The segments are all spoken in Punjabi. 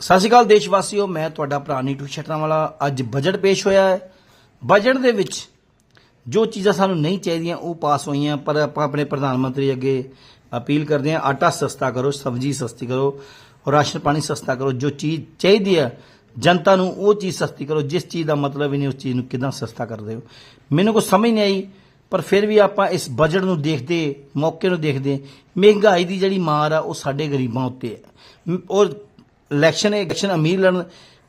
ਸਤਿ ਸ਼੍ਰੀ ਅਕਾਲ ਦੇਸ਼ ਵਾਸੀਓ ਮੈਂ ਤੁਹਾਡਾ ਭਰਾ ਨੀਟੂ ਛਟਰਾਂ ਵਾਲਾ ਅੱਜ ਬਜਟ ਪੇਸ਼ ਹੋਇਆ ਹੈ। ਬਜਟ ਦੇ ਵਿੱਚ ਜੋ ਚੀਜ਼ਾਂ ਸਾਨੂੰ ਨਹੀਂ ਚਾਹੀਦੀਆਂ, ਉਹ ਪਾਸ ਹੋਈਆਂ, ਪਰ ਆਪਾਂ ਆਪਣੇ ਪ੍ਰਧਾਨ ਮੰਤਰੀ ਅੱਗੇ ਅਪੀਲ ਕਰਦੇ ਹਾਂ, ਆਟਾ ਸਸਤਾ ਕਰੋ, ਸਬਜ਼ੀ ਸਸਤੀ ਕਰੋ ਔਰ ਰਾਸ਼ਨ ਪਾਣੀ ਸਸਤਾ ਕਰੋ, ਜੋ ਚੀਜ਼ ਚਾਹੀਦੀ ਹੈ, ਜਨਤਾ ਨੂੰ ਉਹ ਚੀਜ਼ ਸਸਤੀ ਕਰੋ, ਜਿਸ ਚੀਜ਼ ਦਾ ਮਤਲਬ ਹੀ ਨਹੀਂ, ਉਸ ਚੀਜ਼ ਨੂੰ ਕਿਦਾਂ ਸਸਤਾ ਕਰਦੇ ਹੋ। ਮੈਨੂੰ ਕੋਈ ਸਮਝ ਨਹੀਂ ਆਈ, ਪਰ ਫਿਰ ਵੀ ਆਪਾਂ ਇਸ ਬਜਟ ਨੂੰ ਦੇਖਦੇ, ਮੌਕੇ ਨੂੰ ਦੇਖਦੇ ਮਹਿੰਗਾਈ ਦੀ ਜਿਹੜੀ ਮਾਰ ਆ, ਉਹ ਸਾਡੇ ਗਰੀਬਾਂ ਉੱਤੇ ਹੈ। ਔਰ ਇਲੈਕਸ਼ਨ ਇਲੈਕਸ਼ਨ ਅਮੀਰ ਲੜਨ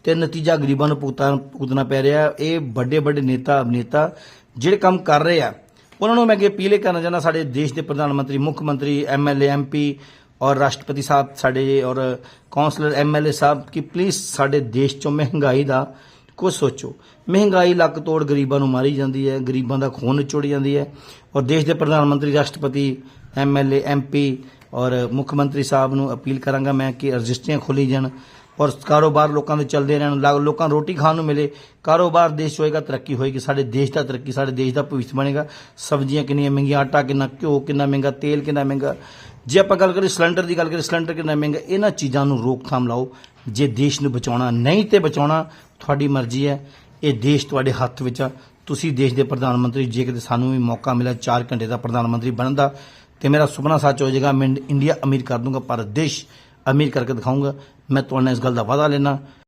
ਤੇ ਨਤੀਜਾ ਗਰੀਬਾਂ ਨੂੰ ਭੁਗਤਾਨ ਭੁਗਤਣਾ ਪੈ ਰਿਹਾ। ਇਹ ਵੱਡੇ ਵੱਡੇ ਨੇਤਾ, ਅਭਿਨੇਤਾ ਜਿਹੜੇ ਕੰਮ ਕਰ ਰਹੇ ਆ, ਉਹਨਾਂ ਨੂੰ ਮੈਂ ਅੱਗੇ ਅਪੀਲ ਇਹ ਕਰਨਾ ਚਾਹੁੰਦਾ, ਸਾਡੇ ਦੇਸ਼ ਦੇ ਪ੍ਰਧਾਨ ਮੰਤਰੀ, ਮੁੱਖ ਮੰਤਰੀ ਐਮਐਲਏ ਐਮਪੀ ਔਰ ਰਾਸ਼ਟਰਪਤੀ ਸਾਹਿਬ, ਸਾਡੇ ਔਰ ਕਾਉਂਸਲਰ ਐਮਐਲਏ ਸਾਹਿਬ, ਕਿ ਪਲੀਜ਼ ਸਾਡੇ ਦੇਸ਼ ਚੋਂ ਮਹਿੰਗਾਈ ਦਾ ਕੁਝ ਸੋਚੋ। ਮਹਿੰਗਾਈ ਲੱਕ ਤੋੜ ਗਰੀਬਾਂ ਨੂੰ ਮਾਰੀ ਜਾਂਦੀ ਹੈ, ਗਰੀਬਾਂ ਦਾ ਖੂਨ ਨਿਚੋੜ ਜਾਂਦੀ ਹੈ। ਔਰ ਦੇਸ਼ ਦੇ ਪ੍ਰਧਾਨ ਮੰਤਰੀ, ਰਾਸ਼ਟਰਪਤੀ ਐਮਐਲਏ ਐਮਪੀ ਔਰ ਮੁੱਖ ਮੰਤਰੀ ਸਾਹਿਬ ਨੂੰ ਅਪੀਲ ਕਰਾਂਗਾ ਮੈਂ ਕਿ ਰਜਿਸਟਰੀਆਂ ਖੋਲੀ ਜਾਣ ਔਰ ਕਾਰੋਬਾਰ ਲੋਕਾਂ ਦੇ ਚੱਲਦੇ ਰਹਿਣ ਲੋਕਾਂ ਨੂੰ ਰੋਟੀ ਖਾਣ ਨੂੰ ਮਿਲੇ। ਕਾਰੋਬਾਰ ਦੇਸ਼ 'ਚ ਹੋਏਗਾ, ਤਰੱਕੀ ਹੋਏਗੀ। ਸਾਡੇ ਦੇਸ਼ ਦਾ ਤਰੱਕੀ, ਸਾਡੇ ਦੇਸ਼ ਦਾ ਭਵਿੱਖ ਬਣੇਗਾ। ਸਬਜ਼ੀਆਂ ਕਿੰਨੀਆਂ ਮਹਿੰਗੀਆਂ, ਆਟਾ ਕਿੰਨਾ, ਘਿਓ ਕਿੰਨਾ ਮਹਿੰਗਾ, ਤੇਲ ਕਿੰਨਾ ਮਹਿੰਗਾ। ਜੇ ਆਪਾਂ ਗੱਲ ਕਰੀਏ ਸਿਲੰਡਰ ਦੀ, ਗੱਲ ਕਰੀਏ ਸਿਲੰਡਰ ਕਿੰਨਾ ਮਹਿੰਗਾ, ਇਹਨਾਂ ਚੀਜ਼ਾਂ ਨੂੰ ਰੋਕਥਾਮ ਲਾਓ। ਜੇ ਦੇਸ਼ ਨੂੰ ਬਚਾਉਣਾ ਨਹੀਂ ਤੇ ਬਚਾਉਣਾ ਤੁਹਾਡੀ ਮਰਜ਼ੀ ਹੈ। ਇਹ ਦੇਸ਼ ਤੁਹਾਡੇ ਹੱਥ ਵਿੱਚ ਆ। ਤੁਸੀਂ ਦੇਸ਼ ਦੇ ਪ੍ਰਧਾਨ ਮੰਤਰੀ, ਜੇ ਕਿਤੇ ਸਾਨੂੰ ਵੀ ਮੌਕਾ ਮਿਲਿਆ 4 ਘੰਟੇ ਦਾ ਪ੍ਰਧਾਨ ਮੰਤਰੀ ਬਣਨ ਦਾ ਤੇ ਮੇਰਾ ਸੁਪਨਾ ਸੱਚ ਹੋ ਜਾਏਗਾ ਮੈਂ ਇੰਡੀਆ ਅਮੀਰ ਕਰ ਦੂੰਗਾ ਪਰ ਦੇਸ਼ ਅਮੀਰ ਕਰਕੇ ਦਿਖਾਊਂਗਾ ਮੈਂ ਤੁਹਾਨੂੰ ਇਸ ਗੱਲ ਦਾ ਵਾਅਦਾ ਲੈਣਾ